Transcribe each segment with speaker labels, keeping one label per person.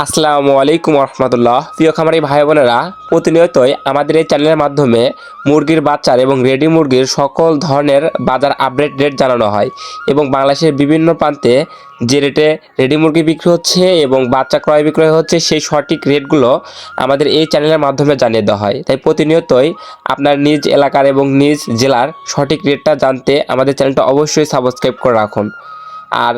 Speaker 1: আসসালামু আলাইকুম রহমতুল্লাহ। প্রিয় খামারি ভাই বোনেরা, প্রতিনিয়তই আমাদের এই চ্যানেলের মাধ্যমে মুরগির বাচ্চার এবং রেডি মুরগির সকল ধরনের বাজার আপডেট রেট জানানো হয় এবং বাংলাদেশের বিভিন্ন প্রান্তে যে রেটে রেডি মুরগি বিক্রি হচ্ছে এবং বাচ্চা ক্রয় বিক্রয় হচ্ছে, সেই সঠিক রেটগুলো আমাদের এই চ্যানেলের মাধ্যমে জানিয়ে দেওয়া হয়। তাই প্রতিনিয়তই আপনার নিজ এলাকার এবং নিজ জেলার সঠিক রেটটা জানতে আমাদের চ্যানেলটা অবশ্যই সাবস্ক্রাইব করে রাখুন। আর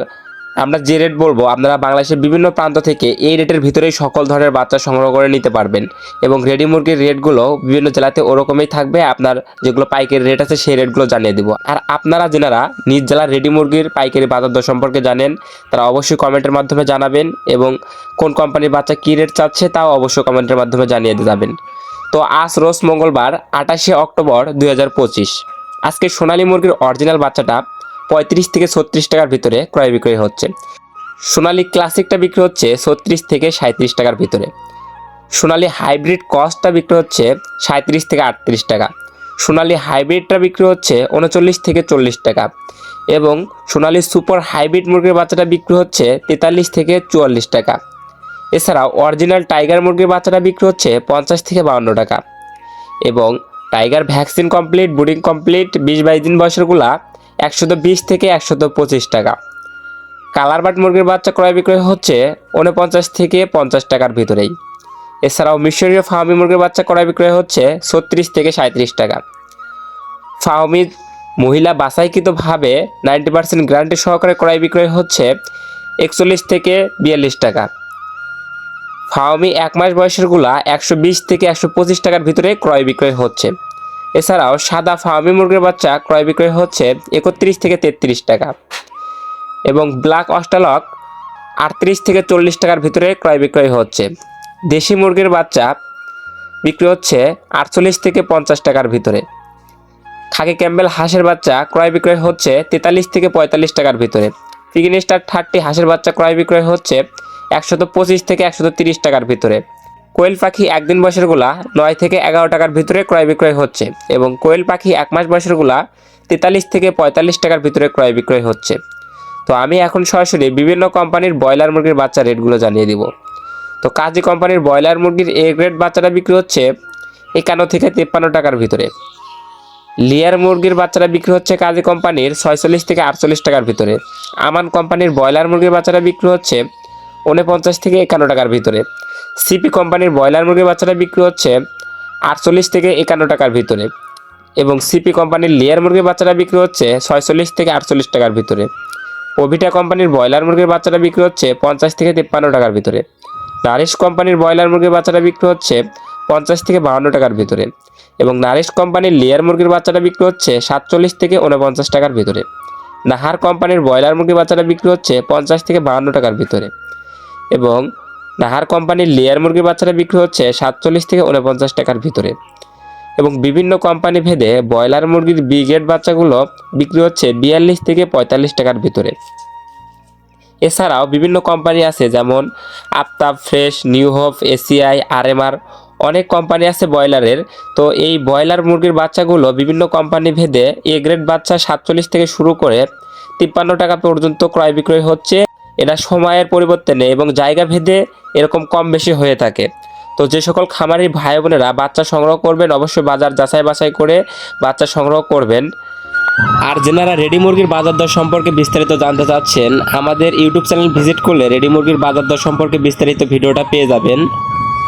Speaker 1: আমরা যে রেট বলব, আপনারা বাংলাদেশের বিভিন্ন প্রান্ত থেকে এই রেটের ভিতরেই সকল ধরনের বাচ্চা সংগ্রহ করে নিতে পারবেন। এবং রেডি মুরগির রেটগুলো বিভিন্ন জেলাতে ওরকমই থাকবে, আপনার যেগুলো পাইকারি রেট আছে সেই রেটগুলো জানিয়ে দেবো। আর আপনারা যেনারা নিজ জেলার রেডি মুরগির পাইকারি বাজার দর সম্পর্কে জানেন, তারা অবশ্যই কমেন্টের মাধ্যমে জানাবেন এবং কোন কোম্পানির বাচ্চা কী রেট চাচ্ছে তাও অবশ্যই কমেন্টের মাধ্যমে জানিয়ে যাবেন। তো আজ রোজ মঙ্গলবার আটাশে অক্টোবর দু হাজার পঁচিশ। আজকে সোনালী মুরগির অরিজিনাল বাচ্চাটা পঁয়ত্রিশ থেকে ছত্রিশ টাকার ভিতরে ক্রয় বিক্রয় হচ্ছে। সোনালি ক্লাসিকটা বিক্রি হচ্ছে ছত্রিশ থেকে সাঁত্রিশ টাকার ভিতরে। সোনালী হাইব্রিড কস্টটা বিক্রি হচ্ছে সাঁত্রিশ থেকে আটত্রিশ টাকা। সোনালী হাইব্রিডটা বিক্রি হচ্ছে উনচল্লিশ থেকে চল্লিশ টাকা এবং সোনালী সুপার হাইব্রিড মুরগির বাচ্চাটা বিক্রি হচ্ছে তেতাল্লিশ থেকে চুয়াল্লিশ টাকা। এছাড়াও অরিজিনাল টাইগার মুরগির বাচ্চাটা বিক্রি হচ্ছে পঞ্চাশ থেকে বাউন্ন টাকা এবং টাইগার ভ্যাকসিন কমপ্লিট বুডিং কমপ্লিট, বিশ বাইশ দিন বয়সেরগুলা একশত বিশ থেকে একশত পঁচিশ টাকা। কালার বাট মুরগির বাচ্চা ক্রয় বিক্রয় হচ্ছে উনপঞ্চাশ থেকে পঞ্চাশ টাকার ভিতরেই। এছাড়াও মিশরীয় ফার্মি মুরগির বাচ্চা ক্রয় বিক্রয় হচ্ছে ছত্রিশ থেকে সাঁত্রিশ টাকা। ফার্মি মহিলা বাছাইকৃতভাবে নাইনটি পার্সেন্ট গ্যারান্টি সহকারে ক্রয় বিক্রয় হচ্ছে একচল্লিশ থেকে বিয়াল্লিশ টাকা। ফাওমি এক মাস বয়সেরগুলা একশো বিশ থেকে একশো পঁচিশ টাকার ভিতরে ক্রয় বিক্রয় হচ্ছে। এছাড়াও সাদা ফার্মি মুরগির বাচ্চা ক্রয় বিক্রয় হচ্ছে একত্রিশ থেকে তেত্রিশ টাকা এবং ব্ল্যাক অস্টালক আটত্রিশ থেকে চল্লিশ টাকার ভিতরে ক্রয় বিক্রয় হচ্ছে। দেশি মুরগির বাচ্চা বিক্রি হচ্ছে আটচল্লিশ থেকে পঞ্চাশ টাকার ভিতরে। খাকি ক্যাম্বেল হাঁসের বাচ্চা ক্রয় বিক্রয় হচ্ছে তেতাল্লিশ থেকে পঁয়তাল্লিশ টাকার ভিতরে। পিগিনি স্টার থার্টি হাঁসের বাচ্চা ক্রয় বিক্রয় হচ্ছে একশত পঁচিশ থেকে একশত তিরিশ টাকার ভিতরে। কোয়েল পাখি একদিন বয়সেরগুলা নয় থেকে এগারো টাকার ভিতরে ক্রয় বিক্রয় হচ্ছে এবং কোয়েল পাখি এক মাস বয়সেরগুলা তেতাল্লিশ থেকে পঁয়তাল্লিশ টাকার ভিতরে ক্রয় বিক্রয় হচ্ছে। তো আমি এখন সরাসরি বিভিন্ন কোম্পানির ব্রয়লার মুরগির বাচ্চা রেটগুলো জানিয়ে দিব। তো কাজী কোম্পানির ব্রয়লার মুরগির এ গ্রেড বাচ্চাটা বিক্রি হচ্ছে একান্ন থেকে তেপ্পান্ন টাকার ভিতরে। লিয়ার মুরগির বাচ্চাটা বিক্রি হচ্ছে কাজী কোম্পানির ছয়চল্লিশ থেকে আটচল্লিশ টাকার ভিতরে। আমান কোম্পানির ব্রয়লার মুরগির বাচ্চাটা বিক্রি হচ্ছে উনপঞ্চাশ থেকে একান্ন টাকার ভিতরে। সিপি কোম্পানির ব্রয়লার মুরগির বাচ্চাটা বিক্রি হচ্ছে আটচল্লিশ থেকে একান্ন টাকার ভিতরে এবং সিপি কোম্পানির লেয়ার মুরগির বাচ্চাটা বিক্রি হচ্ছে ছয়চল্লিশ থেকে আটচল্লিশ টাকার ভিতরে। ওভিটা কোম্পানির ব্রয়লার মুরগির বাচ্চাটা বিক্রি হচ্ছে পঞ্চাশ থেকে তিপ্পান্ন টাকার ভিতরে। নারিশ কোম্পানির ব্রয়লার মুরগির বাচ্চাটা বিক্রি হচ্ছে পঞ্চাশ থেকে বাহান্ন টাকার ভিতরে এবং নারিশ কোম্পানির লেয়ার মুরগির বাচ্চাটা বিক্রি হচ্ছে সাতচল্লিশ থেকে উনপঞ্চাশ টাকার ভিতরে। নাহার কোম্পানির ব্রয়লার মুরগির বাচ্চাটা বিক্রি হচ্ছে পঞ্চাশ থেকে বাহান্ন টাকার ভিতরে এবং নাহার কোম্পানির লেয়ার মুরগির বাচ্চাটা বিক্রি হচ্ছে সাতচল্লিশ থেকে উনপঞ্চাশ টাকার ভিতরে। এবং বিভিন্ন কোম্পানি ভেদে ব্রয়লার মুরগির বি গ্রেড বাচ্চাগুলো বিক্রি হচ্ছে বিয়াল্লিশ থেকে পঁয়তাল্লিশ টাকার ভিতরে। এছাড়াও বিভিন্ন কোম্পানি আছে যেমন Aftab fresh, new hope, ACI, RMR, অনেক কোম্পানি আছে ব্রয়লারের। তো এই ব্রয়লার মুরগির বাচ্চাগুলো বিভিন্ন কোম্পানি ভেদে এ গ্রেড বাচ্চা সাতচল্লিশ থেকে শুরু করে তিপ্পান্ন টাকা পর্যন্ত ক্রয় বিক্রয় হচ্ছে। এটা সময়ের পরিবর্তনে এবং জায়গা ভেদে এরকম কম বেশি হয়ে থাকে। তো যে সকল খামারি ভাই বোনেরা বাচ্চা সংগ্রহ করবেন, অবশ্যই বাজার যাচাই বাছাই করে বাচ্চা সংগ্রহ করবেন। আর যেনারা রেডি মুরগির বাজার দর সম্পর্কে বিস্তারিত জানতে চাচ্ছেন, আমাদের ইউটিউব চ্যানেল ভিজিট করলে রেডি মুরগির বাজার দর সম্পর্কে বিস্তারিত ভিডিওটা পেয়ে যাবেন।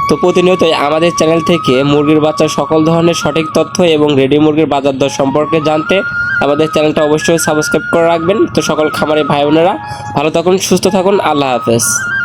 Speaker 1: তো প্রতিনিয়তই আমাদের চ্যানেল থেকে মুরগির বাচ্চার সকল ধরনের সঠিক তথ্য এবং রেডি মুরগির বাজার দর সম্পর্কে জানতে আমাদের চ্যানেলটা অবশ্যই সাবস্ক্রাইব করে রাখবেন। তো সকল খামারে ভাই বোনেরা, ভালো থাকুন, সুস্থ থাকুন, আল্লাহ হাফেজ।